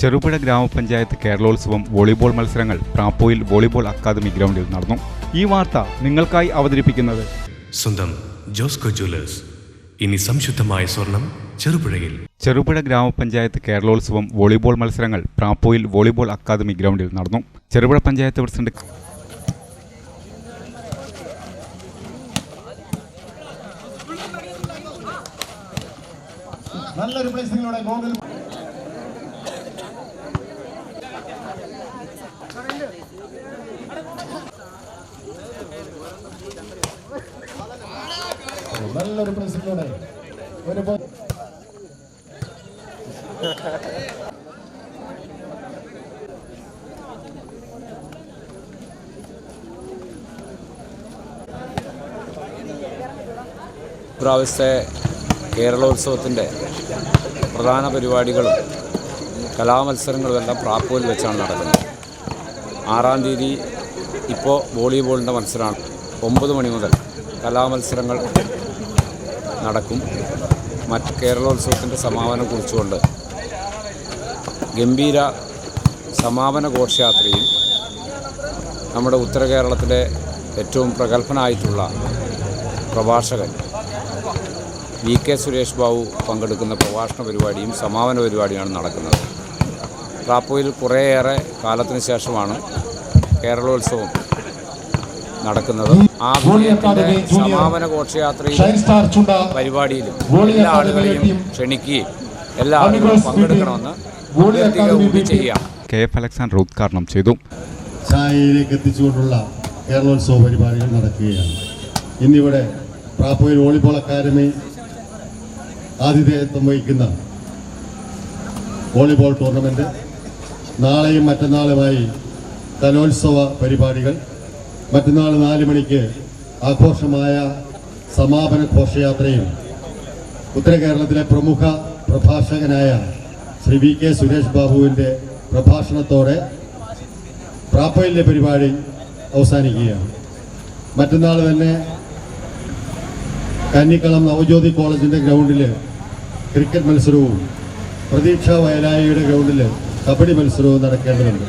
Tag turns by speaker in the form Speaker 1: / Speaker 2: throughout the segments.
Speaker 1: ചെറുപുഴ ഗ്രാമപഞ്ചായത്ത് കേരളോത്സവം വോളിബോൾ മത്സരങ്ങൾ പ്രാപ്പോയിൽ volleyball academy ഗ്രൗണ്ടിൽ നടന്നു. ഈ വാർത്ത നിങ്ങൾക്കായി അവതരിപ്പിക്കുന്നത്
Speaker 2: സ്വന്തം ജോസ്കോ ജ്വല്ലേഴ്സ്. ഇനി സംശുദ്ധമായ സ്വർണം ചെറുപുഴയിൽ.
Speaker 1: ചെറുപുഴ ഗ്രാമപഞ്ചായത്ത് കേരളോത്സവം വോളിബോൾ മത്സരങ്ങൾ പ്രാപ്പോയിൽ വോളിബോൾ അക്കാദമി ഗ്രൗണ്ടിൽ നടന്നു. ചെറുപുഴ പഞ്ചായത്ത് പ്രസിഡന്റ്
Speaker 3: നല്ലൊരു പ്ലേസിലൂടെ ഗോകുൽ നല്ലൊരു പ്രസിഡന്റ് ഒരു
Speaker 4: പ്രാവശ്യത്തെ കേരളോത്സവത്തിന്റെ പ്രധാന പരിപാടികളും കലാമത്സരങ്ങളും എല്ലാം പ്രാപ്പൂരിൽ വെച്ചാണ് നടക്കുന്നത്. ആറാം തീയതി ഇപ്പോൾ വോളിബോളിന്റെ മത്സരമാണ്. ഒമ്പത് മണി മുതൽ കലാമത്സരങ്ങൾ നടക്കും. മറ്റ് കേരളോത്സവത്തിന്റെ സമാപനം കുറിച്ചുകൊണ്ട് ഗംഭീര സമാപന ഘോഷയാത്രയിൽ നമ്മുടെ ഉത്തര കേരളത്തിലെ ഏറ്റവും പ്രഗത്ഭനായിട്ടുള്ള പ്രഭാഷകൻ വി കെ സുരേഷ് ബാബു പങ്കെടുക്കുന്ന പ്രഭാഷണ പരിപാടിയും സമാപന പരിപാടിയാണ് നടക്കുന്നത്. റാപ്പോയിൽ കുറേയേറെ കാലത്തിന് ശേഷമാണ് കേരളോത്സവം നടക്കുന്നത്. ആ സമാപന
Speaker 3: ഘോഷയാത്രയിലും സ്റ്റാർ ചുണ്ട
Speaker 4: പരിപാടിയിലും എല്ലാ ആളുകളെയും ക്ഷണിക്കുകയും എല്ലാ ആളുകളും പങ്കെടുക്കണമെന്ന്
Speaker 1: കെ എഫ് അലക്സാണ്ടർ ഉദ്ഘാടനം ചെയ്തു.
Speaker 3: ചായയിലേക്ക് എത്തിച്ചുകൊണ്ടുള്ള കേരളോത്സവ പരിപാടികൾ നടക്കുകയാണ്. ഇന്നിവിടെ പ്രാപ്പോയിൽ വോളിബോൾ അക്കാദമി ആതിഥേയത്വം വഹിക്കുന്ന വോളിബോൾ ടൂർണമെന്റ് നാളെയും മറ്റന്നാളുമായി കലോത്സവ പരിപാടികൾ. മറ്റന്നാൾ നാല് മണിക്ക് ആഘോഷമായ സമാപന ഘോഷയാത്രയും ഉത്തര കേരളത്തിലെ പ്രമുഖ പ്രഭാഷകനായ ശ്രീ വി കെ സുരേഷ് ബാബുവിന്റെ പ്രഭാഷണത്തോടെ പ്രാപ്പയിലെ പരിപാടി അവസാനിക്കുകയാണ്. മറ്റന്നാൾ തന്നെ കന്നിക്കളം നവജ്യോതി കോളേജിന്റെ ഗ്രൗണ്ടിൽ ക്രിക്കറ്റ് മത്സരവും പ്രതീക്ഷ വയലായിയുടെ ഗ്രൗണ്ടിൽ കബഡി മത്സരവും നടക്കേണ്ടതുണ്ട്.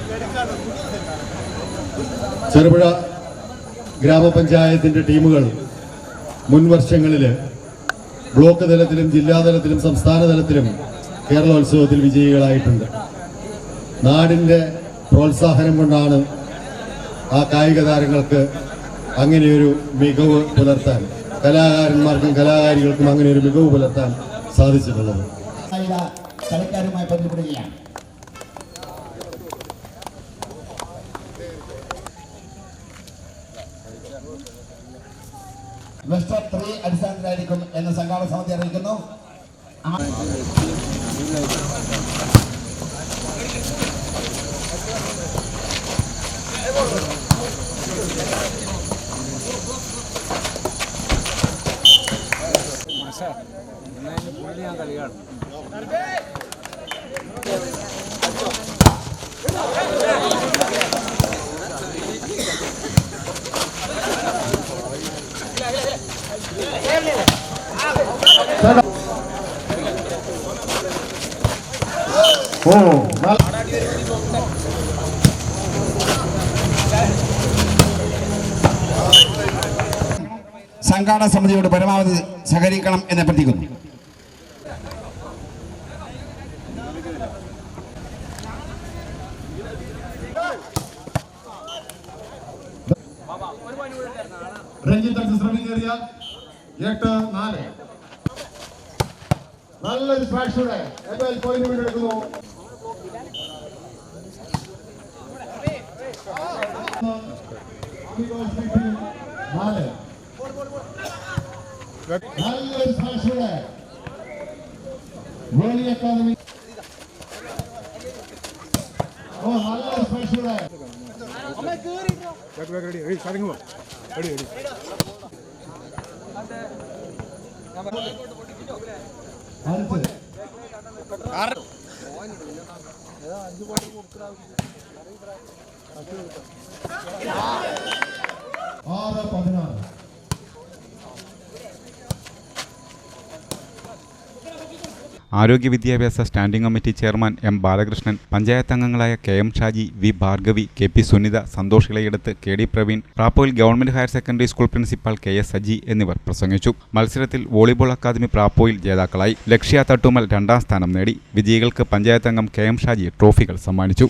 Speaker 3: ചെറുപുഴ ഗ്രാമപഞ്ചായത്തിന്റെ ടീമുകൾ മുൻ വർഷങ്ങളിൽ ബ്ലോക്ക് തലത്തിലും ജില്ലാതലത്തിലും സംസ്ഥാന തലത്തിലും കേരളോത്സവത്തിൽ വിജയികളായിട്ടുണ്ട്. നാടിന്റെ പ്രോത്സാഹനം കൊണ്ടാണ് ആ കായിക താരങ്ങൾക്ക് അങ്ങനെയൊരു മികവ് പുലർത്താൻ കലാകാരന്മാർക്കും കലാകാരികൾക്കും അങ്ങനെ ഒരു മികവ് പുലർത്താൻ സാധിച്ചിട്ടുള്ളത്.
Speaker 5: കളിക്കാരുമായി ബന്ധപ്പെടുകയാണ്. മിസ്റ്റർ ത്രീ അടിസ്ഥാനത്തിലായിരിക്കും എന്ന് സംഘാടക സമിതി അറിയിക്കുന്നു.
Speaker 3: ഓ
Speaker 5: സംഘാടക സമിതിയോട് പരമാവധി സഹകരിക്കണം എന്ന് അഭ്യർത്ഥിക്കുന്നു.
Speaker 3: രഞ്ജിത്ത് ശ്രമിക്കേറിയ എട്ട് നാല്. നല്ലൊരു സ്മാഷോടെ എന്തായാലും പോയിന്റ് വീണ്ടെടുക്കുന്നു നാല്. നല്ലൊരു സ്മാഷോടെ വോളി അക്കാദമി. ഓ നല്ലൊരു സ്മാഷോടെ അടുത്ത് ആറ് പതിനാറ്.
Speaker 1: ആരോഗ്യ വിദ്യാഭ്യാസ standing committee chairman M Balakrishnan panchayat അംഗങ്ങളായ K M Shaji V Bhargavi K P Sunitha Santhosh Ilayeduth K D Praveen Prappoyil government higher secondary school principal K S Saji എന്നിവർ പ്രസംഗിച്ചു. മത്സരത്തിൽ വോളിബോൾ അക്കാദമി പ്രാപ്പോയിൽ ജേതാക്കളായി. ലക്ഷ്യ തട്ടുമൽ രണ്ടാം സ്ഥാനം നേടി. വിജയികൾക്ക് പഞ്ചായത്ത് അംഗം കെ എം ഷാജി ട്രോഫികൾ സമ്മാനിച്ചു.